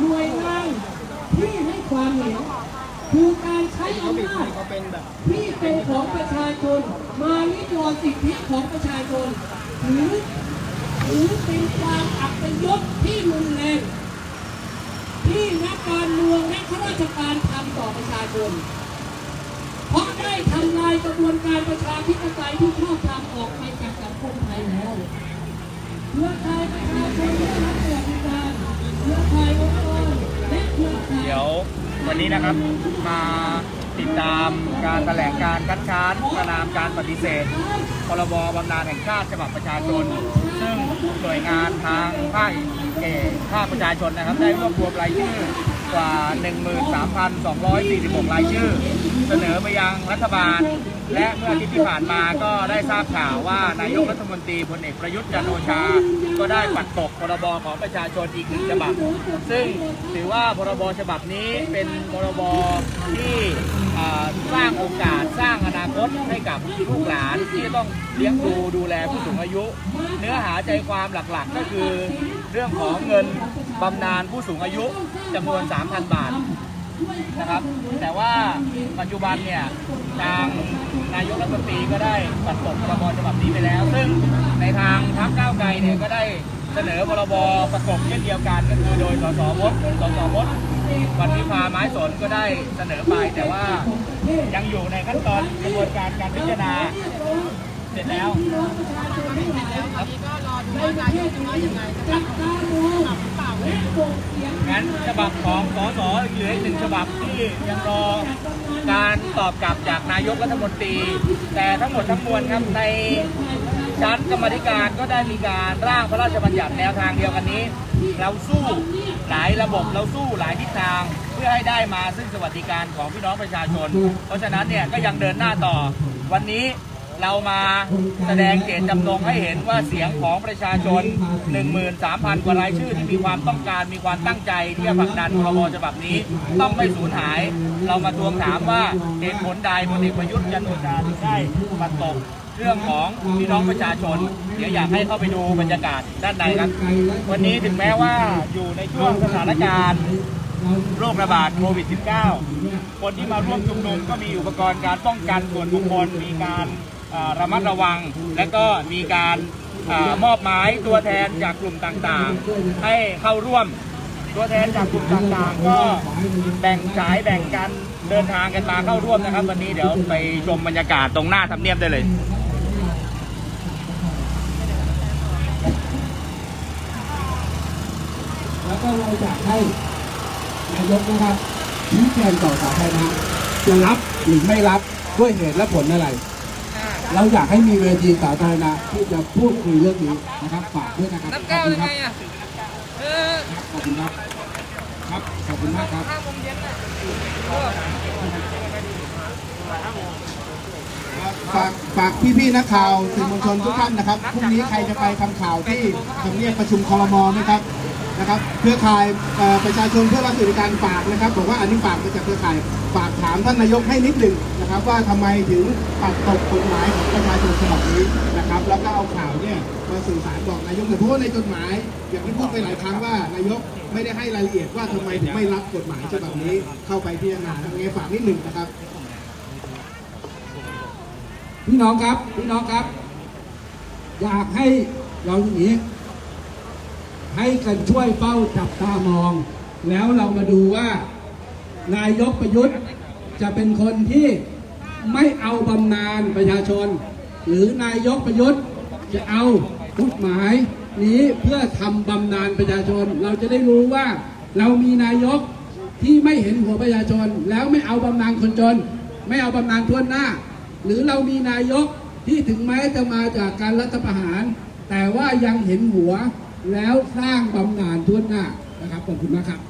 หน่วยงานที่ให้ความเห็นคือการใช้อำนาจที่เป็นของประชาชน มาลิดรอนสิทธิของประชาชน หรือหรือเป็นความอัปยศที่รุนแรงที่นักการเมืองและข้าราชการทำต่อประชาชน เพราะได้ทำลายกระบวนการประชาธิปไตยที่ชอบทำออกไปจากสังคมไทยแล้วเครือข่ายประชาชนได้รับสวัสดิการเครือข่ายองค์กรและ เดี๋ยววันนี้นะครับมาติดตามการแถลงการคัดค้านประนามการปฏิเสธพรบ บำนาญแห่งชาติฉบับประชาชน ซึ่งหน่วยงานทางภาคเอกภาคประชาชนนะครับ ได้รวบรวมรายชื่อกว่า 13,246 รายชื่อ เสนอไปยังรัฐบาล และเมื่ออาทิตย์ที่ผ่านมาก็ได้ทราบข่าวว่านายกรัฐมนตรีพลเอกประยุทธ์จันโอชา ก็ได้ปัดตกพรบของประชาชนอีกหนึ่งฉบับ ซึ่งถือว่าพรบฉบับนี้เป็นพรบที่สร้างโอกาสสร้างอนาคตให้กับลูกหลานที่ต้องเลี้ยงดูดูแลผู้สูงอายุ เนื้อหาใจความหลักๆก็คือ เรื่องของเงินบำนาญผู้สูงอายุจำนวน 3,000 บาท นะครับ แต่ว่าปัจจุบันเนี่ยทางนายกรัฐมนตรีก็ได้ปัดตกพรบฉบับนี้ไปแล้ว ซึ่งในทางพรรคก้าวไกลเนี่ยก็ได้เสนอพรบประกบเช่นเดียวกันก็คือโดยสสมดสสมดวันวิพาไม้สนก็ได้เสนอไปแต่ว่ายังอยู่ในขั้นตอนกระบวนการการพิจารณาเสร็จแล้วจับตามองและส่งเสียงงั้น งั้นฉบับของสสเหลืออีกหนึ่งฉบับที่ยังรอการตอบกลับจากนายกรัฐมนตรี แต่ทั้งหมดทั้งมวลครับในชั้นกรรมธิการก็ได้มีการร่างพระราชบัญญัติแนวทางเดียวกันนี้ เราสู้หลายระบบเราสู้หลายทิศทาง เพื่อให้ได้มาซึ่งสวัสดิการของพี่น้องประชาชน เพราะฉะนั้นเนี่ยก็ยังเดินหน้าต่อวันนี้ เรามาแสดงเจตจำนงให้เห็นว่าเสียงของประชาชน 13,000 กว่ารายชื่อที่มีความต้องการมีความตั้งใจที่จะผลักดันพรบฉบับนี้ ต้องไม่สูญหาย เรามาทวงถามว่าเหตุผลใดพลเอกประยุทธ์จันทร์โอชาถึงได้ปัดตกเรื่องของพี่น้องประชาชน เดี๋ยวอยากให้เข้าไปดูบรรยากาศด้านในครับ วันนี้ถึงแม้ว่าอยู่ในช่วงสถานการณ์โรคระบาดโควิด -19 คนที่มาร่วมชุมนุมก็มีอุปกรณ์การป้องกันส่วนบุคคลมีการ ระมัดระวัง และก็มีการอมอบหมายตัวแทนจากกลุ่มต่างๆ ให้เข้าร่วมตัวแทนจากกลุ่มต่างๆ ก็แบ่งสายแบ่งกันเดินทางกันมาเข้าร่วมนะครับ วันนี้เดี๋ยวไปชมบรรยากาศตรงหน้าทำเนียบได้เลยแล้วก็เราอยากให้นายกนะครับชี้แจงต่อสาธารณะจะรับหรือไม่รับด้วยเหตุและผลอะไร เราอยากให้มีเวทีสาธารณะที่จะพูดคุยเรื่องนี้นะครับฝากด้วยนะครับขอบคุณครับครับขอบคุณครับครับขอบคุณมากครับฝากฝากพี่ๆนักข่าวสื่อมวลชนทุกท่านนะครับพรุ่งนี้ใครจะไปทำข่าวที่ทำเนียบประชุมคอรมอนะครับนะครับเครือข่ายเอ่อประชาชนเพื่อรับสวัสดิการฝากนะครับ บอกว่าอันนี้ฝากมาจากเครือข่ายฝากถามท่านนายกให้นิดหนึ่ง นะครับว่าทำไมถึงปัดตกกฎหมายของประชาชนฉบับนี้นะครับ แล้วก็เอาข่าวเนี่ยมาสื่อสารบอกนายกเลยเพราะว่าในจดหมาย อย่างที่พูดไปหลายครั้งว่านายกไม่ได้ให้รายละเอียดว่าทำไมถึงไม่รับกฎหมายฉบับนี้เข้าไปพิจารณาทำไงฝากนิดหนึ่งนะครับ พี่น้องครับพี่น้องครับ อยากให้เราอย่างนี้ ให้กันช่วยเฝ้าจับตามอง แล้วเรามาดูว่านายกประยุทธ์จะเป็นคนที่ ไม่เอาบำนาญประชาชน หรือนายกประยุทธ์จะเอากฎหมายนี้เพื่อทำบำนาญประชาชน เราจะได้รู้ว่าเรามีนายกที่ไม่เห็นหัวประชาชน แล้วไม่เอาบำนาญคนจน ไม่เอาบำนาญทวนหน้า หรือเรามีนายกที่ถึงแม้จะมาจากการรัฐประหาร แต่ว่ายังเห็นหัวแล้วสร้างบำนาญทวนหน้านะครับขอบคุณมากครับ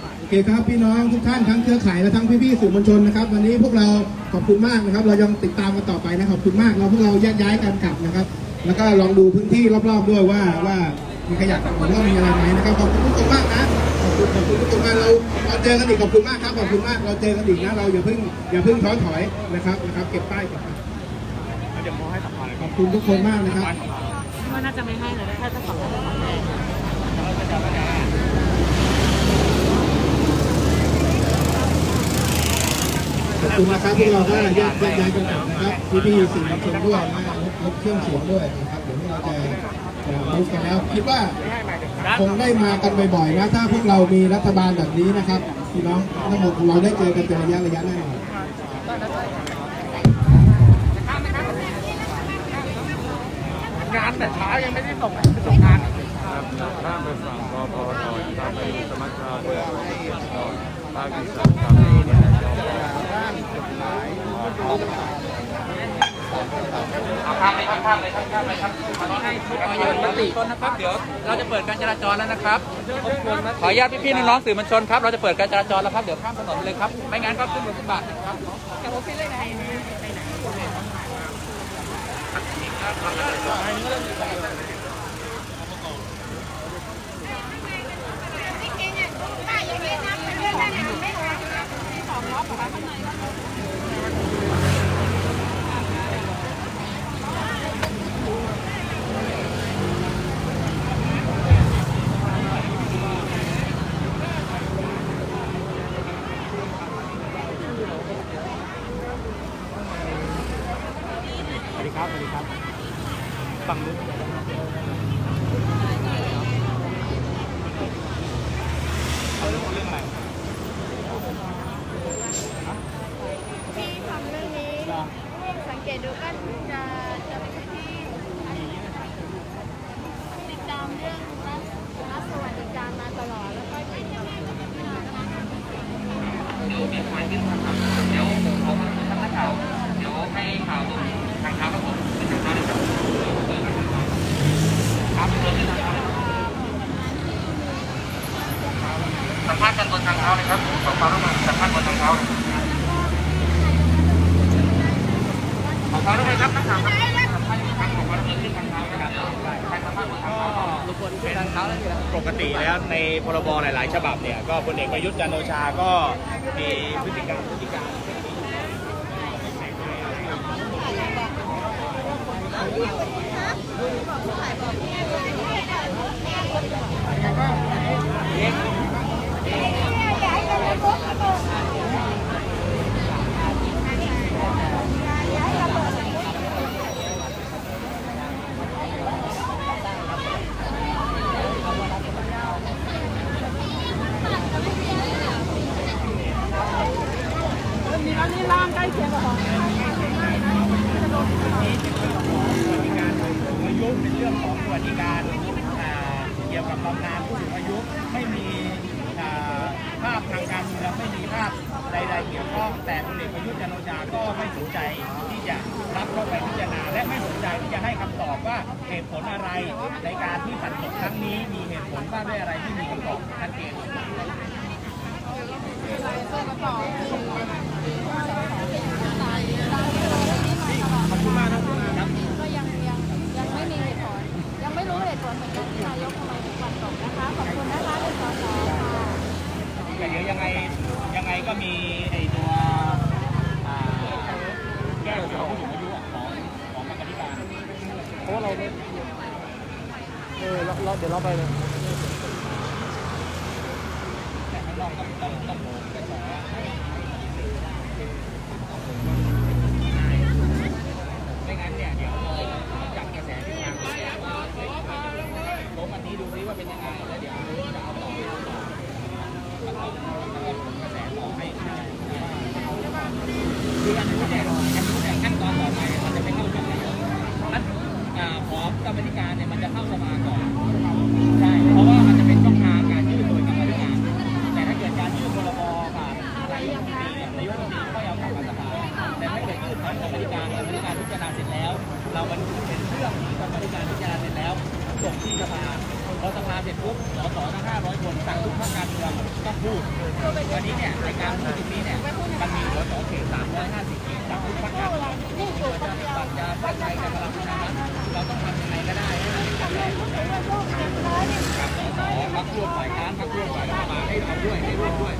โอ เคครับพี่น้องทุกท่านทั้งเครือข่ายและทั้งพี่ๆสื่อมวลชนนะครับ วันนี้พวกเราขอบคุณมากนะครับ เรายังติดตามกันต่อไปนะขอบคุณมากเราพวกเราแยกย้ายกันกลับนะครับ แล้วก็ลองดูพื้นที่รอบๆด้วยว่าว่ามีขยะหรือว่ามีอะไรไหมนะครับขอบคุณทุกคนมากนะขอบคุณขอบคุณทุกคนมากเราเราเจอกันอีกขอบคุณมากครับขอบคุณมากเราเจอกันอีกนะเราอย่าเพิ่งอย่าเพิ่งท้อถอยนะครับนะครับ เก็บป้ายเก็บป้ายขอบคุณทุกคนมากนะครับว่าน่าจะไม่ให้เลยถ้าจะขอให้เราแทน ขอบคุณนะครับพวกเราก็แยกแยกย้ายกันกลับนะครับพี่พี่สื่อมวลชนด้วยนะลดเครื่องเสียงด้วยนะครับเดี๋ยวเราจะจะมุกกันแล้วคิดว่าคงได้มากันบ่อยๆนะ ถ้าพวกเรามีรัฐบาลแบบนี้นะครับพี่น้องทั้งหมดเราได้เจอกันเป็นระยะระยะแน่นอนงานแต่ช้ายังไม่ได้ส่งส่งงานข้ามไปฝั่งรอพอหน่อยตามไปสมัชชาเพื่อภาคอีสานทำนี้เนี่ย เอาข้ามเลยครับข้ามเลยครับข้ามเลยครับขอให้ทุก ติชนนะครับเดี๋ยวเราจะเปิดการจราจรแล้วนะครับขออนุญาตพี่ๆน้องๆสื่อมวลชนครับเราจะเปิดการจราจรแล้วครับเดี๋ยวข้ามถนนเลยครับไม่งั้นก็ขึ้นรถกระบจะโอเคเลยไหนะค ครับที่ทำเรื่องนี้ สังเกตดูก็จะจะเป็นคนที่ติดตามเรื่องรัฐรัฐสวัสดิการมาตลอด แล้วก็ติดตาม เดี๋ยวมีควายขึ้นครับ เดี๋ยวผมผมทำนักข่าว เดี๋ยวให้ข่าวทางเท้าครับผมเป็นทางเท้าเลยครับครับเชิญเลยนะครับ สัมภาษณ์กันบนทางเท้าเลยครับขอความร่วมมือสัมภาษณ์บนทางเท้าเลยขอความร่วมมือครับนักข่าวครับสัมภาษณ์ครับขอความร่วมมือขึ้นทางเท้านะครับใครสัมภาษณ์บนทางเท้าก็รบกวนขึ้นทางเท้าเลยครับปกติแล้วในพรบหลาย ๆ ฉบับเนี่ยก็พลเอกประยุทธ์จันทร์โอชาก็มีพฤติกรรมพฤติการอ นี่ร้านนี้ร้านใกล้เคียงกับของยุเป็นเรื่องของสวัสดิการอ่าเกี่ยวกับบำนาญผู้สูงอายุไม่มีอ่าภาพทางการเมืองไม่มีภาพใดๆเกี่ยวข้องแต่พลเอกประยุทธ์จันทร์โอชาก็ไม่สนใจที่จะรับเข้าไปพิจารณาและไม่สนใจที่จะให้คำตอบว่าเหตุผลอะไรในการที่ผันตกครั้งนี้มีเหตุผลว่า ด้วยอะไรที่มีคำตอบชัดเจนก็ยังยังยังไม่มีเหตุผลยังไม่รู้เหตุผลเหมือนกันที่นายกทำไมถึงปัดตกนะคะขอบคุณนะคะเป็นสสค่ะแต่เดี๋ยวยังไงยังไงก็มีไอตัวอ่าแก้ตัวผู้สูงอายุอะของของกรรมธิการ เพราะว่าเราเนี่เออเราเราเดี๋ยวเราไปเลย แต่ข้างนอกต้องต้องต้องโหนกระแสไม่งั้นเนี่ยเดี๋ยวเราจับกระแสที่มาโค้งอันนี้ดูซิว่าเป็นยังไงแล้วเดี๋ยวจะเอาต่อเอาต่อแล้วก็แล้วก็กระแสต่อให้คืออันนี้เนี่ยอันนี้เนี่ยขั้นตอนต่อไปมันจะไม่เข้ากับนายกนั้นอ่าขอกรรมธิการเนี่ยมันจะเข้าสภาก่อน ใช่ เพราะว่ามันจะเป็นช่องทางการยื่นโดยกรรมธิการ แต่ถ้าเกิดการยื่นพรบผ่านนายกรัฐมนตรีเนี่ยนายกรัฐมนตรีก็ยอมกลับมาสภาแต่ถ้าเกิดยื่นผ่านกรรมธิการกรรมธิการพิจารณาเสร็จแล้ว เรามันเป็นเรื่องที่กรรมธิการพิจารณาเสร็จแล้วส่งที่สภาพอสภาเสร็จปุ๊บสสทั้ง500 คนต่างทุกภาคการเมืองต้องพูด วันนี้เนี่ยในการพูดตรงนี้เนี่ยมันมีสสเขต350เขตจากทุกภาคการเมืองประชาธิปัตย์จะเพื่อไทยจะพลังประชารัฐเราต้องทำยังไงก็ได้ให้กระแสกับสสพักร่วมฝ่ายค้านพักร่วมฝ่ายรัฐบาลให้เอาด้วยให้ร่วมด้วย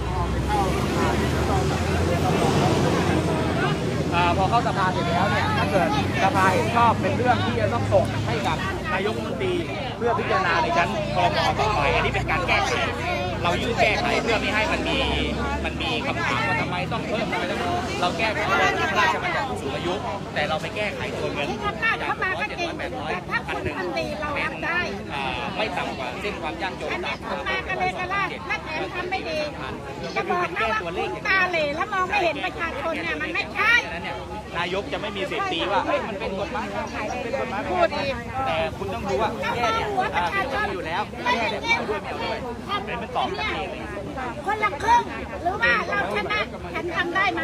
อ่าพอ เข้าสภาเสร็จแล้วเนี่ยถ้าเกิดสภาเห็นชอบเป็นเรื่องที่จะต้องส่งให้กับนายกรัฐมนตรีเพื่อพิจารณาในชั้นครมต่อไปอันนี้เป็นการแก้ไขเรายื่นแก้ไขเพื่อไม่ให้มันมีมันมีคำถามว่าทำไมต้องเพิ่มทำไมต้องเราแก้ไขเรื่องพระราชบัญญัติผู้สูงอายุ แต่เราไปแก้ไขตัวเงินที่ถ้าเข้ามาก็จริงแปดร้อยแต่ถ้าพันหนึ่งเรารับไม่ต่ำกว่าเส้นความยากจนอันนี้ต่ำมาก็เลยก็ลาดและแถมทำไม่ดีจะบอกนะว่าคุณตาเหล่แล้วมองไม่เห็นประชาชนเนี่ยมันไม่ใช่ นายกจะไม่มีสิทธิ์ตีว่าเฮ้ยมันเป็นกฎหมายมันเป็นกฎหมายพูดอีแต่คุณต้องรู้ว่าแก้มองเนี่ยหัวประอ่าชาชนอยู่แล้วแก้ใช่เนี่ยเอาด้วยไม่เอาด้วยเป็นมันตอบชัดเจนเลยคนละครึ่งหรือว่าเราชนะฉันทำได้ไหม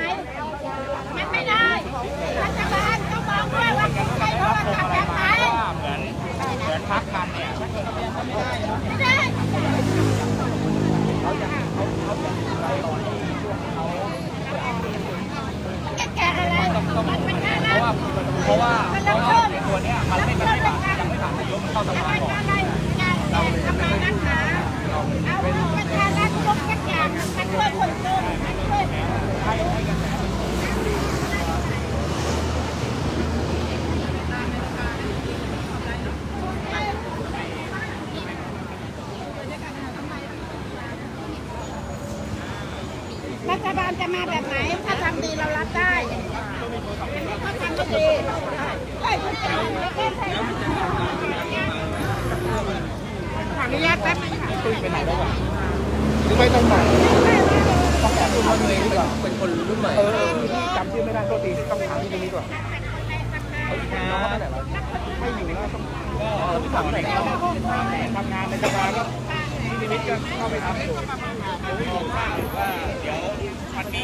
มันไม่ได้รัฐบาลต้องมองด้วยว่าใช้โทรศัพท์แบบไหนว่าเหมือนเหมือนพักกันเนี่ยไม่ได้แกะอะไรมันเป็นแค่เพนั้นราะว่า เพราะว่าเพราะว่าตัวเนี้ยมันไม่มันไม่ผ่านยังไม่ผ่านนายกมันเข้าสภาก่อนอะไราไมนักหาเอาประชารัฐยกสักอย่างมันช่วยคนจนมันช่วยรั ฐบาลจะมาแบบไหน ถ้าทำดีเรารับได้ถ้าทำไม่ดีเฮ้ยคุณจะทำไม่ได้ขออนุญาตแป๊บนึงค่ะหรือไม่ต้องบอกเป็นคนรุ่นใหม่เออจำชื่อไม่ได้โทษทีต้องถามที่ตรงนี้ก่อนน้องเขาไปไหนแล้วไม่อยู่แล้วต้องก็พี่ถามไหน่อยครับทำงานในสภาก็ที่นิมิตก็เข้าไปทำอยู่เดี๋ยวมันมี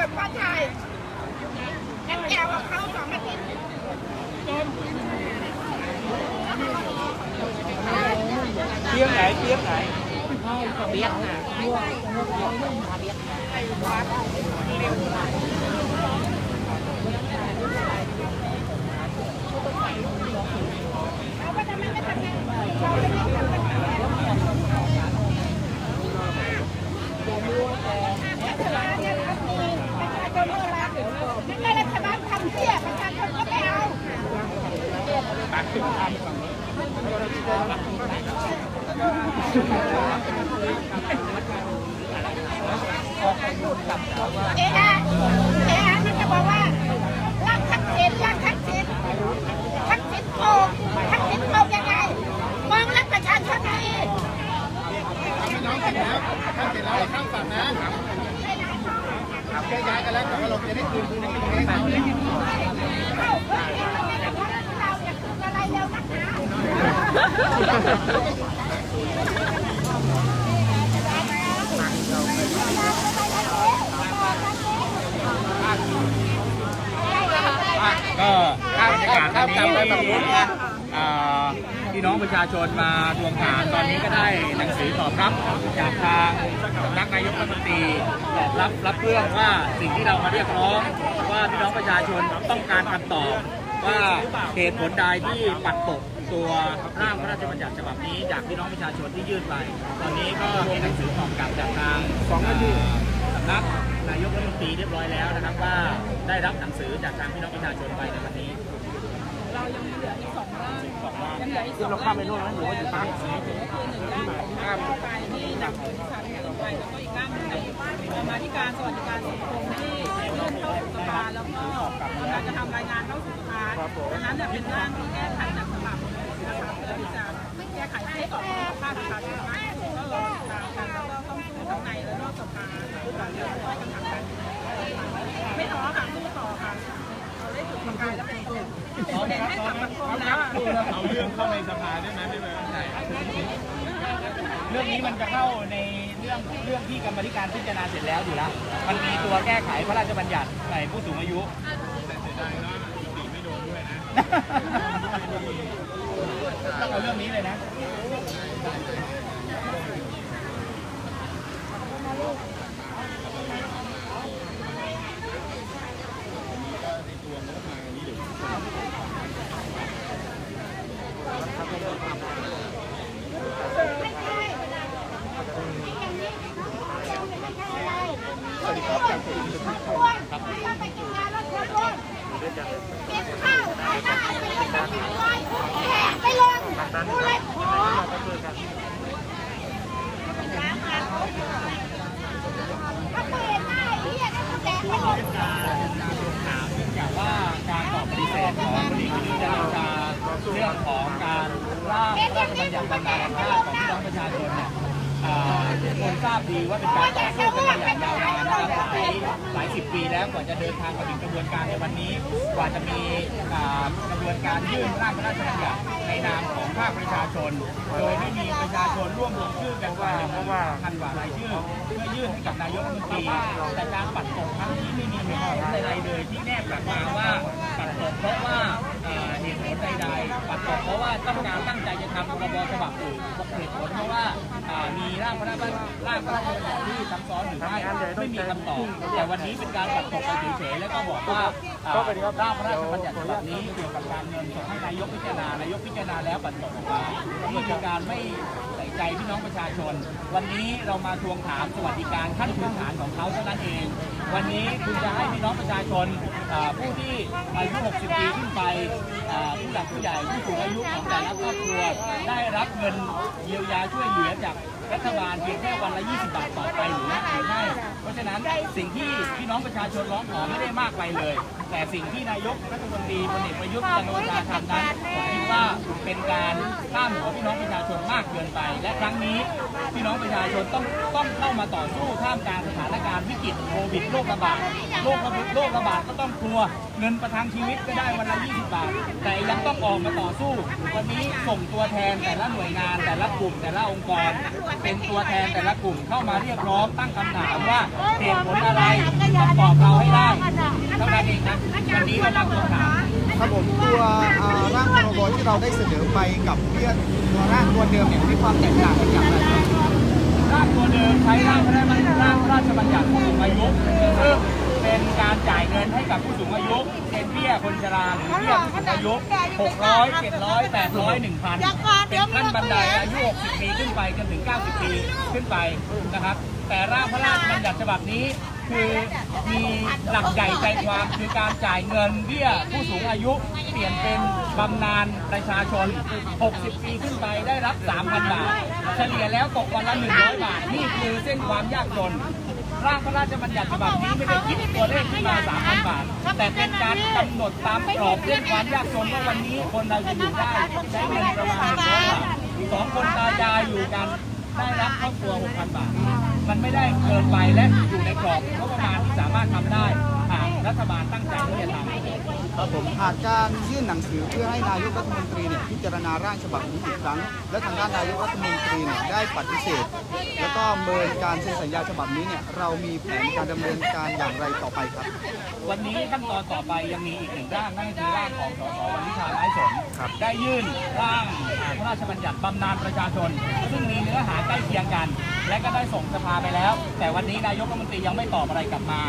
กับพ่อชายยังแก่กว่าเขาสองอาทิตย์ เที่ยงไหนเที่ยงไหน เอาว่าทำไมไม่ทำงานเราไม่ได้ทำงานเนี่ยทำดีประชาชนก็รักไม่ได้รัฐบาลทำเที่ยประชาชนก็ไม่เอา すいません。 ตอนนี้ก็ได้หนังสือตอบรับจากทางสำนักนายกรัฐมนตรีตอบรับรับเรื่องว่าสิ่งที่เรามาเรียกร้องว่าพี่น้องประชาชนต้องการคำตอบว่าเหตุผลใดที่ปัดตกตัวร่างพระราชบัญญัติฉบับนี้จากพี่น้องประชาชนที่ยื่นไป ตอนนี้ก็มีหนังสือตอบกลับจากทางสองนสำนักนายกรัฐมนตรีเรียบร้อยแล้วนะครับว่าได้รับหนังสือจากทางพี่น้องประชาชนไปในวันนี้ซึ่งเหลืออีกสองร่าง ข้ามไปโน่นไหมหรือว่าอยู่ตั้งมาที่การสวัสดิการสังคมที่ยื่นเข้าสู่สภาแล้วก็การจะทำรายงานเข้าสู่สภาดังนั้นเนี่ยเป็นร่างที่แก้ไขจากฉบับนะคะเพื่อที่จะแก้ไขให้ออกมาภาพประชาชนมากที่สุดก็รอติดตามกันแล้วก็ต้องสู้ทั้งในและนอกสภาค่ะเพื่อช่วยกันทำกันไม่ท้อค่ะสู้ต่อค่ะขอเด็กให้กับ เรื่องเข้าในสภาได้ไหมพี่เป็นไรเรื่องนี้มันจะเข้าในเรื่องเรื่องที่กรรมธิการพิจารณาเสร็จแล้วอยู่แล้ว มันมีตัวแก้ไขพระราชบัญญัติใส่ผู้สูงอายุแต่เสียดายว่าสีไม่โดนด้วยนะต้องเอาเรื่องนี้เลยนะ สวัสดีครับจากผมครับไปกินยาลดความอ้วนกินข้าวเอาหน้าไปเลยไปกินเลยแขกไปลงกูเลยขอถ้าเปิดหน้าไอ้เหี้ยก็แดกไปลง เนื่องจากว่าการตอบปฏิเสธของพลเอกประยุทธ์จันทร์โอชาเรื่องของการร่างพระราชบัญญัติบำนาญแห่งชาติของพี่น้องประชาชนเนี่ยอ่าคนทราบดีว่าเป็นการต่อสู้กันมาอย่างยาวนานนะครับหลายหลายสิบปีแล้วกว่าจะ เดินทางมาถึงกระบวนการในวันนี้ กว่าจะมีกระบวนการยื่นร่างพระราชบัญญัติในนามของภาคประชาชน โดยไม่มีประชาชนร่วมลงชื่อกันกว่าหนึ่งหมื่นพันกว่ารายชื่อเพื่อยื่นให้กับนายกรัฐมนตรีแต่การปัดตกครั้งนี้ไม่มีเหตุผลใดๆเลยที่แนบกลับมาว่า ปัดตกเพราะว่าเหตุผลใดๆปัดตกเพราะว่าต้องการตั้งใจจะทำพรบฉบับอื่นเหตุผลเพราะว่ามีร่างพระราชบัญร่างพระราชบัญญัติที่ซับซ้อนหรือไม่ไม่มีคำตอบแต่วันนี้เป็นการปัดตกไปเฉยๆแล้วก็บอกว่าร่างพระราชบัญญัติฉบับนี้เกี่ยวกับการเงินส่งให้นายกพิจารณานายกพิจารณาแล้วปัดตกออกมานี่คือการไม่ ใจพี่น้องประชาชน วันนี้เรามาทวงถามสวัสดิการขั้นพื้นฐานของเขาเท่านั้นเอง วันนี้คุณจะให้พี่น้องประชาชนผู้ที่อายุ 60 ปีขึ้นไปผู้หลักผู้ใหญ่ผู้สูงอายุของแต่ละครอบครัว ได้รับเงินเยียวยาช่วยเหลือจากรัฐบาลเพียงแค่วันละ 20 บาทต่อไปหรือไม่หรือไม่เพราะฉะนั้นสิ่งที่พี่น้องประชาชนร้องขอไม่ได้มากไปเลย แต่สิ่งที่นายกรัฐมนตรีพลเอกประยุทธ์จันโอชาทำนั้น ว่าเป็นการข้ามหัวพี่น้องประชาชนมากเกินไป และครั้งนี้พี่น้องประชาชนต้องต้องเข้ามาต่อสู้ท่ามกลางสถานการณ์วิกฤตโควิดโรคระบาดโรคระบาดโรคระบาดก็ต้องกลัวเงินประทังชีวิตก็ได้วันละ 20 บาท แต่ยังต้องออกมาต่อสู้ วันนี้ส่งตัวแทนแต่ละหน่วยงาน แต่ละกลุ่ม แต่ละองค์กร เป็นตัวแทนแต่ละกลุ่มเข้ามาเรียกร้องตั้งคำถามว่าเหตุผลอะไรต้องตอบเราให้ได้เท่านั้นเองครับวันนี้เราตั้งคำถาม ครับผมตัวอ่าร่างพรบที่เราได้เสนอไปกับเรื่องตัวร่างตัวเดิมเนี่ยมีความแตกต่างกันอย่างไรครับร่างตัวเดิมใช้ร่างพระราชบัญญัติร่างพระราชบัญญัติผู้สูงอายุซึ่งเป็นการจ่ายเงินให้กับผู้สูงอายุเป็นเบี้ยคนชราหรือเบี้ยผู้สูงอายุ 600 700 800 1,000 เป็นขั้นบันไดอายุ 60 ปีขึ้นไปจนถึง 90 ปีขึ้นไปนะครับ แต่ร่างพระราชบัญญัติฉบับนี้ คือมีหลักใหญ่ใจความคือการจ่ายเงินเบี้ยผู้สูงอายุเปลี่ยนเป็นบำนาญประชาชน 60 ปีขึ้นไปได้รับ 3,000 บาท เฉลี่ยแล้วตกวันละ 100 บาท นี่คือเส้นความยากจนร่างพระราชบัญญัติฉบับนี้ไม่ได้คิดตัวเลขขึ้นมา3,000 บาท แต่เป็นการกำหนดตามกรอบเส้นความยากจนว่าวันนี้คนเราจะอยู่ได้ใช้เงินประมาณ100บาทสองคนตายายอยู่กัน ได้รับครอบครัว6,000 บาท มันไม่ได้เกินไปและอยู่ในกรอบงบประมาณที่สามารถทำได้หากรัฐบาลตั้งใจที่จะทำ ครับผมหากการยื่นหนังสือเพื่อให้นายกรัฐมนตรีเนี่ยพิจารณาร่างฉบับนี้อีกครั้ง และทางด้านนายกรัฐมนตรีเนี่ยได้ปฏิเสธ แล้วก็เมินการเซ็นสัญญาฉบับนี้เนี่ยเรามีแผนการดำเนินการอย่างไรต่อไปครับ วันนี้ขั้นตอนต่อไปยังมีอีกหนึ่งร่างนั่นก็คือร่างของสสวันนิชาไร้สน ได้ยื่นร่างพระราชบัญญัติบำนาญประชาชน ซึ่งมีเนื้อหาใกล้เคียงกัน และก็ได้ส่งสภาไปแล้ว แต่วันนี้นายกรัฐมนตรียังไม่ตอบอะไรกลับมา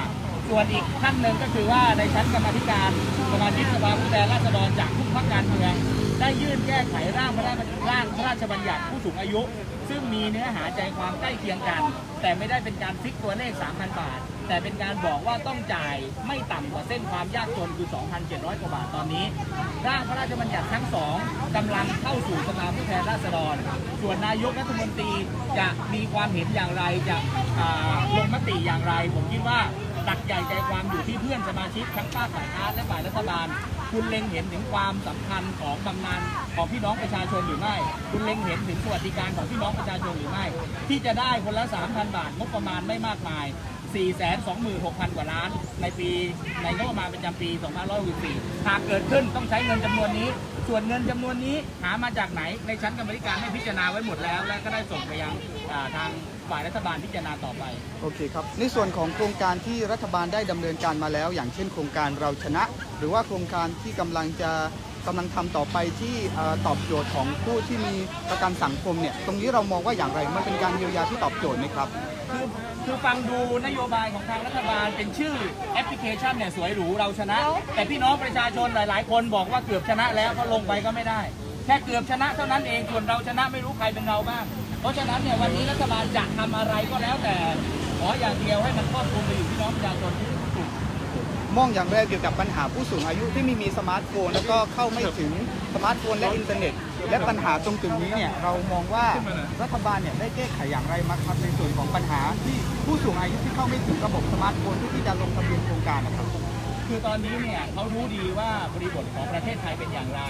ส่วนอีกขั้นหนึ่งก็คือว่าในชั้นกรรมธิการสมาชิกสภาผู้แทนราษฎรจากทุกพรรคการเมืองได้ยื่นแก้ไขร่างพระราชร่างพระราชบัญญัติผู้สูงอายุ ซึ่งมีเนื้อหาใจความใกล้เคียงกัน แต่ไม่ได้เป็นการฟิกตัวเลข 3,000 บาท แต่เป็นการบอกว่าต้องจ่ายไม่ต่ำกว่าเส้นความยากจนคือ 2,700 กว่าบาทตอนนี้ ร่างพระราชบัญญัติทั้งสองกำลังเข้าสู่สภาผู้แทนราษฎร ส่วนนายกรัฐมนตรีจะมีความเห็นอย่างไรจะลงมติอย่างไร ผมคิดว่าหลักใหญ่ใจความอยู่ที่เพื่อนสมาชิกทั้งภาคฝ่ายค้านและฝ่ายรัฐบาล คุณเล็งเห็นถึงความสำคัญของบำนาญของพี่น้องประชาชนหรือไม่ คุณเล็งเห็นถึงสวัสดิการของพี่น้องประชาชนหรือไม่ ที่จะได้คนละ 3,000 บาทงบประมาณไม่มากมาย 426,000 กว่าล้าน ในปีในงบประมาณประจำปี 2564หากเกิดขึ้นต้องใช้เงินจำนวนนี้ ส่วนเงินจำนวนนี้หามาจากไหนในชั้นกรรมธิการให้พิจารณาไว้หมดแล้ว และก็ได้ส่งไปยังทางฝ่ายรัฐบาลพิจารณาต่อไป โอเคครับ ในส่วนของโครงการที่รัฐบาลได้ดำเนินการมาแล้ว อย่างเช่นโครงการเราชนะ หรือว่าโครงการที่กำลังจะกำลังทำต่อไปที่ตอบโจทย์ของผู้ที่มีประกันสังคมเนี่ย ตรงนี้เรามองว่าอย่างไร มันเป็นการเยียวยาที่ตอบโจทย์ไหมครับ คือคือฟังดูนโยบายของทางรัฐบาลเป็นชื่อแอปพลิเคชันเนี่ยสวยหรูเราชนะ แต่พี่น้องประชาชนหลาย ๆ คนบอกว่าเกือบชนะแล้วก็ลงไปก็ไม่ได้ แค่เกือบชนะเท่านั้นเองส่วนเราชนะไม่รู้ใครเป็นเราบ้าง เพราะฉะนั้นเนี่ยวันนี้รัฐบาลจะทำอะไรก็แล้วแต่ขออย่างเดียวให้มันครอบคลุมไปอยู่พี่น้องประชาชนที่ถูกมองอย่างแรกเกี่ยวกับปัญหาผู้สูงอายุที่ไม่มีสมาร์ทโฟน แล้วก็เข้าไม่ถึงสมาร์ทโฟนและอินเทอร์เน็ต และปัญหาตรงจุดนี้เนี่ยเรามองว่ารัฐบาลเนี่ยได้แก้ไขอย่างไรมาครับในส่วนของปัญหาที่ผู้สูงอายุที่เข้าไม่ถึงระบบสมาร์ทโฟนที่จะลงทะเบียนโครงการนะครับ คือตอนนี้เนี่ยเขารู้ดีว่าบริบทของประเทศไทยเป็นอย่างไร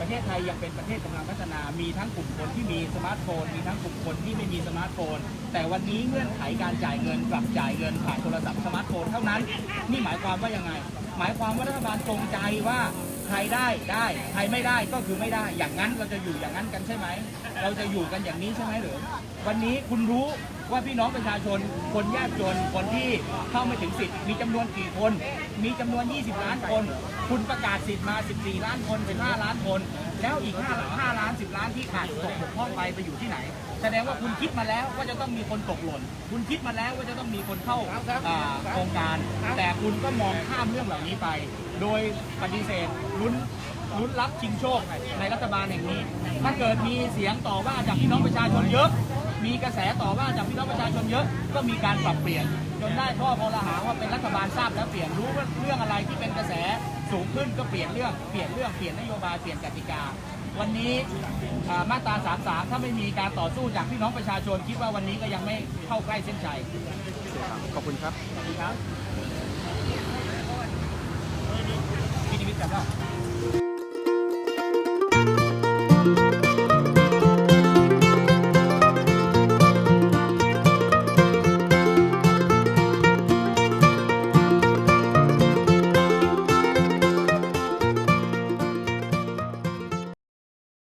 ประเทศไทยยังเป็นประเทศกำลังพัฒนา มีทั้งกลุ่มคนที่มีสมาร์ทโฟน มีทั้งกลุ่มคนที่ไม่มีสมาร์ทโฟน แต่วันนี้เงื่อนไขการจ่ายเงินกลับจ่ายเงินผ่านโทรศัพท์สมาร์ทโฟนเท่านั้น นี่หมายความว่ายังไง หมายความว่ารัฐบาลจงใจว่า ใครได้ได้ใครไม่ได้ก็คือไม่ได้ อย่างนั้นเราจะอยู่อย่างนั้นกันใช่ไหม เราจะอยู่กันอย่างนี้ใช่ไหมหรือ วันนี้คุณรู้ว่าพี่น้องประชาชน คนยากจน คนที่เข้าไม่ถึงสิทธิ์ มีจำนวนกี่คน มีจำนวน 20 ล้านคน คุณประกาศสิทธิ์มา 14 ล้านคน 15 ล้านคน แล้วอีก5 5ล้าน 10 ล้านที่ขาดตกบกพร่องไปไปอยู่ที่ไหน แสดงว่าคุณคิดมาแล้วว่าจะต้องมีคนตกหล่น คุณคิดมาแล้วว่าจะต้องมีคนเข้าอ่าโครงการ แต่คุณก็มองข้ามเรื่องเหล่านี้ไป โดยปฏิเสธลุ้นลุ้นรับชิงโชคในรัฐบาลแห่งนี้ ถ้าเกิดมีเสียงต่อว่าจากพี่น้องประชาชนเยอะ มีกระแสต่อว่าจากพี่น้องประชาชนเยอะ ก็มีการปรับเปลี่ยน จนได้ข้อพอรหาว่าเป็นรัฐบาลทราบแล้วเปลี่ยนรู้ว่าเรื่องอะไรที่เป็นกระแสสูงขึ้นก็เปลี่ยนเรื่องเปลี่ยนเรื่องเปลี่ยนนโยบายเปลี่ยนกติกา วันนี้อ่ามาตรา 33 ถ้าไม่มีการต่อสู้จากพี่น้องประชาชนคิดว่าวันนี้ก็ยังไม่เข้าใกล้เส้นชัยขอบคุณครับขอบคุณครับ พี่นิมิตรจับว่า